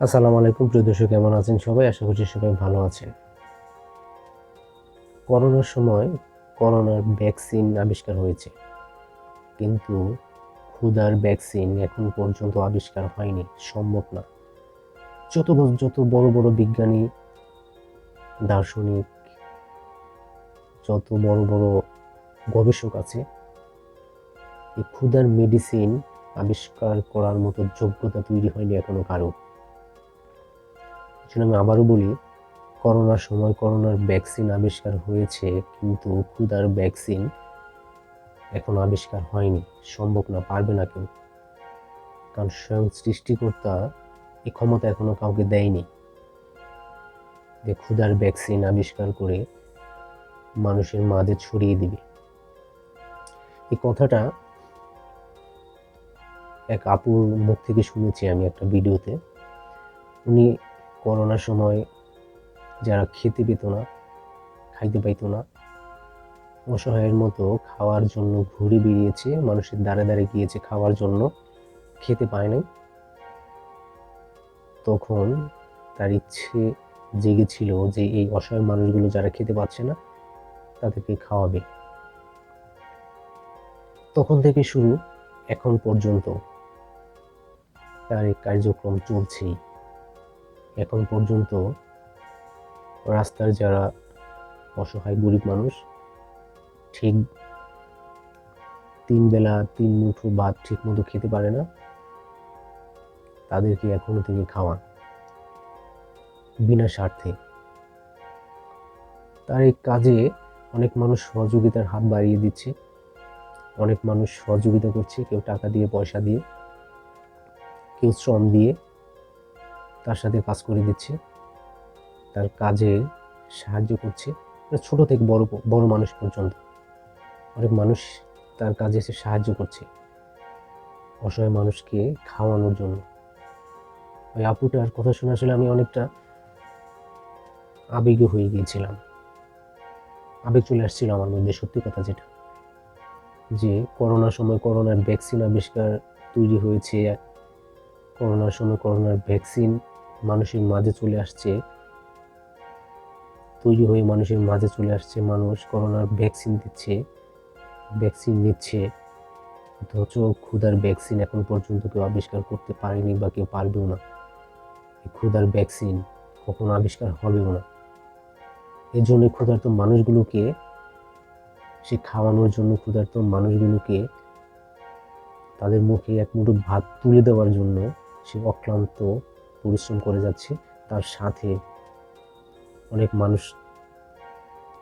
আসসালামু আলাইকুম, প্রিয় দর্শক, কেমন আছেন সবাই? আশা করছি সবাই ভালো আছেন। করোনার সময় করোনার ভ্যাকসিন আবিষ্কার হয়েছে, কিন্তু ক্ষুধার ভ্যাকসিন এখন পর্যন্ত আবিষ্কার হয়নি, সম্ভব না। যত যত বড় বড় বিজ্ঞানী, দার্শনিক, যত বড় বড় গবেষক আছে, এই ক্ষুধার মেডিসিন আবিষ্কার করার মতো যোগ্যতা তৈরি হয়নি এখনও কারও জন্য আমি আবারও বলি, করোনার সময় করোনার ভ্যাকসিন আবিষ্কার হয়েছে, কিন্তু ক্ষুধার ভ্যাকসিন এখন আবিষ্কার হয়নি, সম্ভব না, পারবে না কেউ। কারণ স্বয়ং সৃষ্টিকর্তা এই ক্ষমতা এখনও কাউকে দেয়নি। যে ক্ষুধার ভ্যাকসিন আবিষ্কার করে মানুষের মাঝে ছড়িয়ে দিবে। এই কথাটা এক আপুর মুখ থেকে শুনেছি আমি একটা ভিডিওতে। উনি করোনার সময় যারা খেতে পেত না, খাইতে পাইতো না, অসহায়ের মতো খাওয়ার জন্য ঘুরে বেরিয়েছে, মানুষের দ্বারে দ্বারে গিয়েছে খাওয়ার জন্য, খেতে পায় নাই। তখন তার ইচ্ছে জেগেছিল যে এই অসহায় মানুষগুলো যারা খেতে পাচ্ছে না, তাদেরকে খাওয়াবে। তখন থেকে শুরু, এখন পর্যন্ত তার এই কার্যক্রম চলছেই। এখন পর্যন্ত রাস্তার যারা অসহায় গরিব মানুষ, ঠিক তিন বেলা তিন মুঠো ভাত ঠিক মতো খেতে পারে না, তাদেরকে এখনও তিনি খাওয়ান বিনা স্বার্থে। তার এই কাজে অনেক মানুষ সহযোগিতার হাত বাড়িয়ে দিচ্ছে, অনেক মানুষ সহযোগিতা করছে, কেউ টাকা দিয়ে, পয়সা দিয়ে, কেউ শ্রম দিয়ে। তার সাথে কাজ করে দিচ্ছে। তার কাজে সাহায্য করছে। এটা ছোট থেকে বড় বড় মানুষ পর্যন্ত। অনেক মানুষ তার কাজে এসে সাহায্য করছে। অসহায় মানুষকে খাওয়ানোর জন্য। ওই আপুটার কথা শুনে আসলে আমি অনেকটা আবেগী হয়ে গিয়েছিলাম। আবেগ চলে আসছিল আমার মধ্যে, সত্যি কথা যেটা। যে করোনার সময় করোনার ভ্যাকসিন আবিষ্কার তৈরি হয়েছে। করোনার সময় করোনার ভ্যাকসিন মানুষের মাঝে চলে আসছে। তৈরি হয়ে মানুষের মাঝে চলে আসছে। মানুষ করোনার ভ্যাকসিন দিচ্ছে ভ্যাকসিন নিচ্ছে। অথচ ক্ষুধার ভ্যাকসিন এখন পর্যন্ত কেউ আবিষ্কার করতে পারেনি বা কেউ পারবেও না। এই ক্ষুধার ভ্যাকসিন কখনো আবিষ্কার হবেও না। এর জন্য ক্ষুধার্ত মানুষগুলোকে, সে খাওয়ানোর জন্য ক্ষুধার্ত মানুষগুলোকে তাদের মুখে এক মুঠো ভাত তুলে দেওয়ার জন্য সে অক্লান্ত পরিশ্রম করে যাচ্ছে, তার সাথে অনেক মানুষ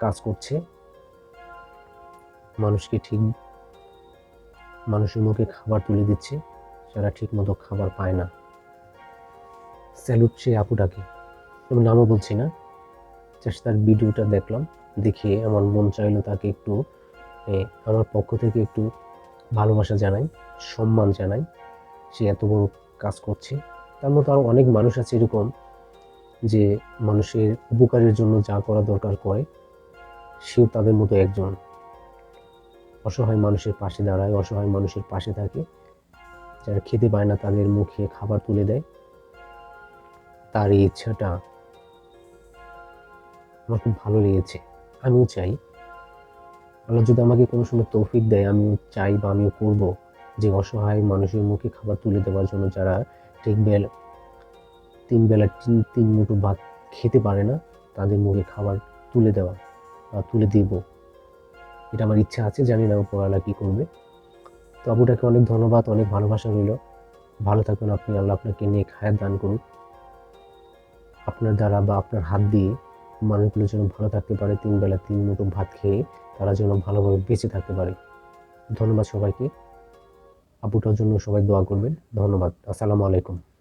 কাজ করছে। মানুষকে ঠিক, মানুষের মুখে খাবার তুলে দিচ্ছে, যারা ঠিক মতো খাবার পায় না। স্যালুট সে আপুটাকে। আমি নামও বলছি না। জাস্ট তার ভিডিওটা দেখলাম দেখে আমার মন চাইলো তাকে একটু আমার পক্ষ থেকে একটু ভালোবাসা জানাই, সম্মান জানাই, সে এত বড় কাজ করছে। তার মতো আরও অনেক মানুষ আছে এরকম যে মানুষের উপকারের জন্য যা করা দরকার করে, সেও তাদের মতো একজন। অসহায় মানুষের পাশে দাঁড়ায়, অসহায় মানুষের পাশে থাকে। যারা খেতে পায় না, তাদের মুখে খাবার তুলে দেয়। তার এই ইচ্ছাটা আমার খুব ভালো লেগেছে। আমিও চাই। আল্লাহ যদি আমাকে কোনো সময় তৌফিক দেয়, আমিও চাই বা আমিও করব যে অসহায় মানুষের মুখে খাবার তুলে দেওয়ার জন্য যারা ঠিক বেলা, তিন বেলা তিন তিন মুঠো ভাত খেতে পারে না। তাদের মুখে খাবার তুলে দেওয়া বা তুলে দেব। এটা আমার ইচ্ছা আছে, জানি না উপরওয়ালা কী করবে। তো আবুটাকে অনেক ধন্যবাদ, অনেক ভালোবাসা রইল। ভালো থাকুন আপনি, আল্লাহ আপনাকে নিয়ে খায়ের দান করুন আপনার দ্বারা বা আপনার হাত দিয়ে মানুষগুলো যেন ভালো থাকতে পারে, তিন বেলা তিন মুঠো ভাত খেয়ে তারা যেন ভালোভাবে বেঁচে থাকতে পারে। ধন্যবাদ সবাইকে। আপুটার জন্য সবাই দোয়া করবেন। ধন্যবাদ। আসসালামু আলাইকুম।